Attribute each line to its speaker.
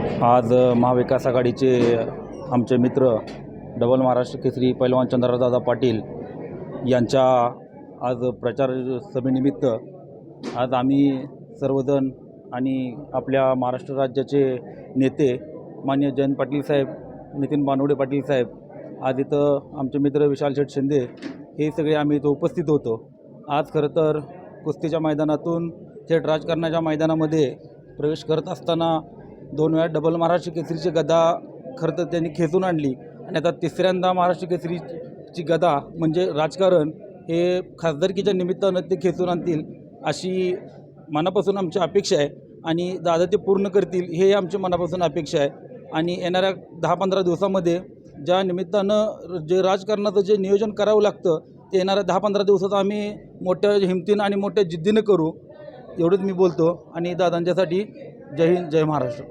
Speaker 1: आज महाविकास आघाडीचे आमचे मित्र डबल महाराष्ट्र केसरी पैलवान चंद्रदादा पाटील यांच्या आज प्रचार सभेनिमित्त आज आम्ही सर्वजण आणि आपल्या महाराष्ट्र राज्याचे नेते मान्य जयंत पाटील साहेब नितीन बानवडे पाटील साहेब आज इथं आमचे मित्र विशाल शेठ शिंदे हे सगळे आम्ही इथं उपस्थित होतो. आज खरं तर कुस्तीच्या मैदानातून थेट राजकारणाच्या मैदानामध्ये प्रवेश करत असताना दोन वेळा डबल महाराष्ट्र केसरीची गदा खरं तर त्यांनी खेचून आणली. आणि आता तिसऱ्यांदा महाराष्ट्र केसरीची गदा म्हणजे राजकारण हे खासदारकीच्या निमित्तानं ते खेचून आणतील अशी मनापासून आमची अपेक्षा आहे. आणि दादा ते पूर्ण करतील हे आमची मनापासून अपेक्षा आहे. आणि येणाऱ्या दहा पंधरा दिवसामध्ये ज्या निमित्तानं जे राजकारणाचं जे नियोजन करावं लागतं ते येणाऱ्या दहा पंधरा दिवसात आम्ही मोठ्या हिमतीनं आणि मोठ्या जिद्दीनं करू. एवढंच मी बोलतो. आणि दादांच्यासाठी जय हिंद जय महाराष्ट्र.